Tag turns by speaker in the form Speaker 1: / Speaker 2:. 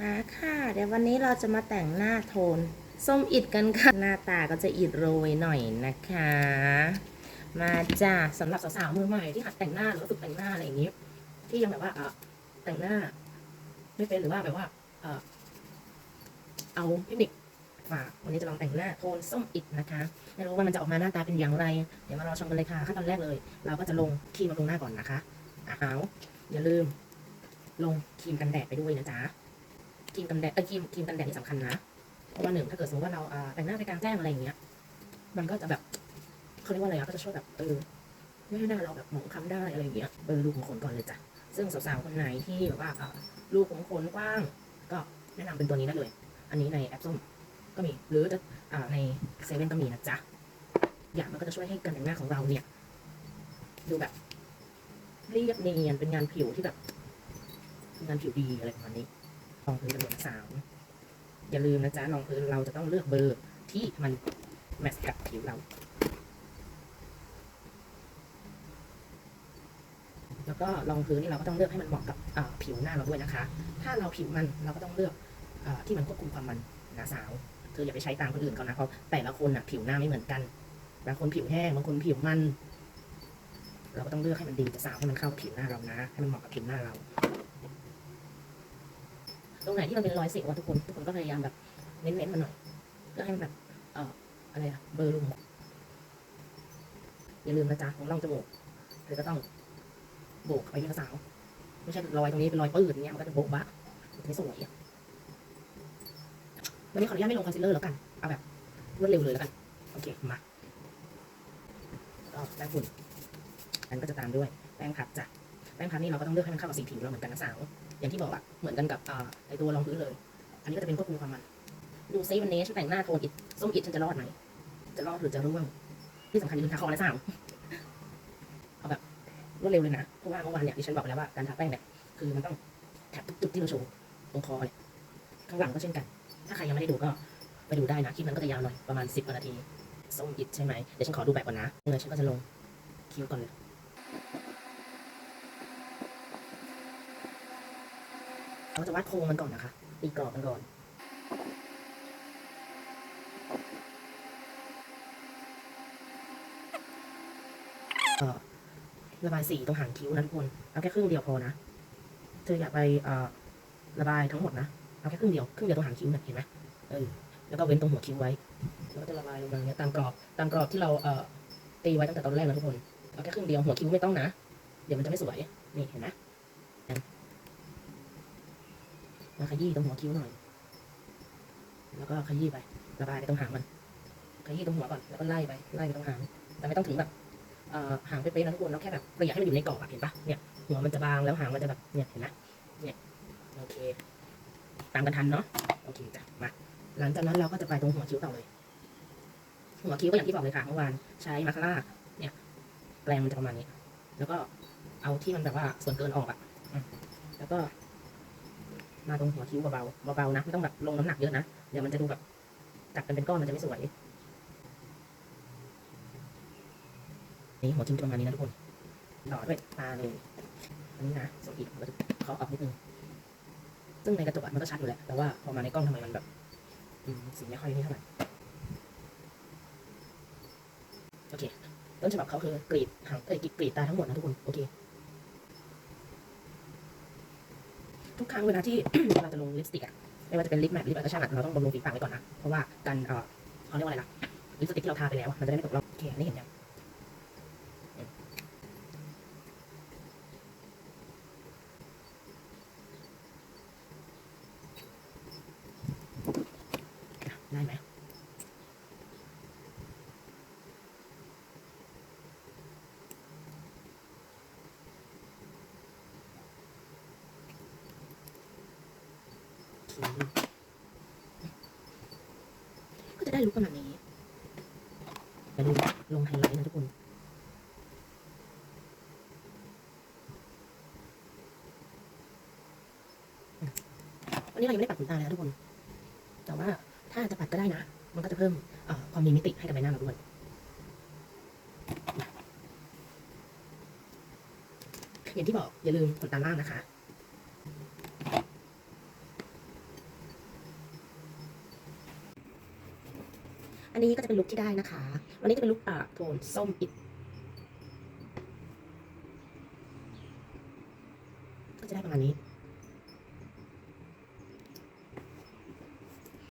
Speaker 1: มาค่ะ เดี๋ยววันนี้เราจะมาแต่งหน้าโทน ส้มอิดกันค่ะ หน้าตาก็จะอิดโรยหน่อยนะคะ มาจ้าสำหรับสาวๆมือใหม่ที่หัดแต่งหน้าหรือว่าฝึกแต่งหน้าอะไรอย่างนี้ ที่ยังแบบว่าเออแต่งหน้า ไม่เป็นหรือว่าแบบว่า เออเอาเทคนิคฝากวันนี้จะลองแต่งหน้าโทนส้มอิดนะคะไม่รู้ว่ามันจะออกมาหน้าตาเป็นอย่างไร เดี๋ยวมารอชมกันเลยค่ะขั้นตอนแรกเลย เราก็จะลงครีมบำรุงหน้าก่อนนะคะอะเอาอย่าลืม ลงครีมกันแดดไปด้วยนะจ๊ะ ครีมกันแดดเออครีมครีมกันแดดนี่สำคัญนะ เพราะว่าหนึ่งถ้าเกิดสมมติว่าเราแต่งหน้าไปกลางแจ้งอะไรอย่างเงี้ย มันก็จะแบบเขาเรียกว่าอะไรอะก็จะช่วยแบบเออไม่ให้หน้าเราแบบหมองคล้ำได้อะไรอย่างเงี้ยเบอร์รูขุมขนก่อนเลยจ้ะซึ่งสาวๆคนไหนที่แบบว่ารูขุมขนกว้าง ก็แนะนำเป็นตัวนี้ได้เลย อันนี้ในแอปส้มก็มีหรือจะอ่าในเซเว่นก็มีนะจ๊ะอย่างมันก็จะช่วยให้การแต่งหน้าของเราเนี่ย ดูแบบเรียบเนียนเป็นงานผิวที่แบบงานผิวดีอะไรประมาณนี้ รองพื้นจำนวนสามอย่าลืมนะจ๊ะรองพื้นเราจะต้องเลือกเบอร์ที่มันแมทช์กับผิวเรา แล้วก็รองพื้นนี่เราก็ต้องเลือกให้มันเหมาะกับผิวหน้าเราด้วยนะคะ ถ้าเราผิวมันเราก็ต้องเลือกอที่มันควบคุมความมันนะสาว เธออย่าไปใช้ตามคนอื่นเขานะเพราะแต่ละคนนะผิวหน้าไม่เหมือนกัน บางคนผิวแห้ง บางคนผิวมัน เราก็ต้องเลือกให้มันดีจะสาวให้มันเข้าผิวหน้าเรานะ ให้มันเหมาะกับผิวหน้าเรา ตรงไหนที่มันเป็นรอยสิวอะทุกคนทุกคนก็พยายามแบบเน้นๆมันหน่อยเพื่อให้มันแบบเอ่ออะไรอะเบอร์ลุงอย่าลืมนะจ๊ะตรงร่องจมูกเธอก็ต้องโบกไปที่กระสาวไม่ใช่รอยตรงนี้เป็นรอยปื้ดอย่างเงี้ยมันก็จะโบกบะมันจะไม่สวยอะวันนี้ขออนุญาตไม่ลงคอนซีลเลอร์แล้วกัน เอาแบบรวดเร็วเลยแล้วกัน โอเค มาก็แป้งฝุ่นอันก็จะตามด้วย แป้งพับจ้ะ แป้งพับนี่เราก็ต้องเลือกให้มันเข้ากับสีผิวเราเหมือนกันนะสาว อย่างที่บอกอะเหมือนกันกับไอตัวรองพื้นเลย อันนี้ก็จะเป็นควบคุมความมัน ดูซิวันนี้ฉันแต่งหน้าโทนอิดส้มอิดฉันจะรอดไหม จะรอดหรือจะร่วง ที่สำคัญอย่าลืมทาคอนะสาวเอาแบบรวดเร็วเลยนะ เพราะว่าเมื่อวานเนี่ยดิฉันบอกไปแล้วว่าการทาแป้งเนี่ยคือมันต้องแทบทุกจุดที่เราโชว์ตรงคอเนี่ยข้างหลังก็เช่นกัน ถ้าใครยังไม่ได้ดูก็ไปดูได้นะคลิปนั้นก็จะยาวหน่อยประมาณ10กว่านาทีส้มอิดใช่ไหมเดี๋ยวฉันขอดูแบบก่อนนะเงินฉันก็จะลงคิ้วก่อนเลย เราจะวาดโครงมันก่อนนะคะตีกรอบมันก่อนเอ่อระบายสีตรงหางคิ้วนะทุกคน เอาแค่ครึ่งเดียวพอนะ เธออยากไปเอ่อระบายทั้งหมดนะ เอาแค่ครึ่งเดียว ครึ่งเดียวตรงหางคิ้วนี่ยเห็นไหมเออ แล้วก็เว้นตรงหัวคิ้วไว้ แล้วก็จะระบายลงมาอย่างเงี้ยตามกรอบ ตามกรอบที่เราเอ่อตีไว้ตั้งแต่ตอนแรกนะทุกคน เอาแค่ครึ่งเดียวหัวคิ้วไม่ต้องนะ เดี๋ยวมันจะไม่สวย นี่เห็นไหม แล้วขยี้ตรงหัวคิ้วหน่อย แล้วก็ขยี้ไประบายไปตรงหางมัน ขยี้ตรงหัวก่อน แล้วก็ไล่ไปไล่ไปตรงหาง แต่ไม่ต้องถึงแบบเอ่อหางเป๊ะๆนะทุกคนเราแค่แบบเราอยากให้มันอยู่ในกรอบอะเห็นปะเนี่ย หัวมันจะบางแล้วหางมันจะแบบ เนี่ย เห็นไหมเนี่ย โอเค ตามกันทันเนาะ โอเคจ้ะ มา หลังจากนั้นเราก็จะไปตรงหัวคิ้วต่อเลย หัวคิ้วก็อย่างที่บอกเลยค่ะเมื่อวานใช้มาคาร่า เนี่ยแปรงมันจะประมาณนี้ แล้วก็เอาที่มันแบบว่าส่วนเกินออกอะแล้วก็ มาตรงหัวคิ้วเบาๆเบาๆนะไม่ต้องแบบลงน้ำหนักเยอะนะเดี๋ยวมันจะดูแบบจับกันเป็นก้อนมันจะไม่สวยนี่หัวคิ้วจะประมาณนี้นะทุกคนต่อด้วยตาเลยอันนี้นะสอีกเราจะเคาะออกนิดนึงซึ่งในกระจกมันก็ชัดอยู่แหละแต่ว่าพอมาในกล้องทำไมมันแบบสีไม่ค่อยนี่เท่าไหร่โอเคต้นฉบับเขาคือกรีดหางเอ้ยกรีดตาทั้งหมดนะทุกคนโอเค ทุกครั้งเวลาที่ เราจะลงลิปสติกอะไม่ว่าจะเป็นลิปแมทลิปอะไรก็ช่างอะเราต้องบำรุงฝีปากไว้ก่อนนะ เพราะว่าการเอ่อเขาเรียกว่าอะไรล่ะลิปสติกที่เราทาไปแล้วอะมันจะได้ไม่ตกรอบโอเคอันนี้เห็นยังได้ไหมโอเค ก็จะได้ลุคประมาณนี้อย่าลืมลงไฮไลท์นะทุกคนวันนี้เรายังไม่ได้ปัดขนตาเลยนะทุกคน แต่ว่าถ้าจะปัดก็ได้นะ มันก็จะเพิ่มความมีมิติให้กับใบหน้าเราด้วยอย่างที่บอกอย่าลืมขนตาล่างนะคะ อันนี้ก็จะเป็นลุคที่ได้นะคะ วันนี้จะเป็นลุคอ่าโทนส้มอิดก็จะได้ประมาณนี้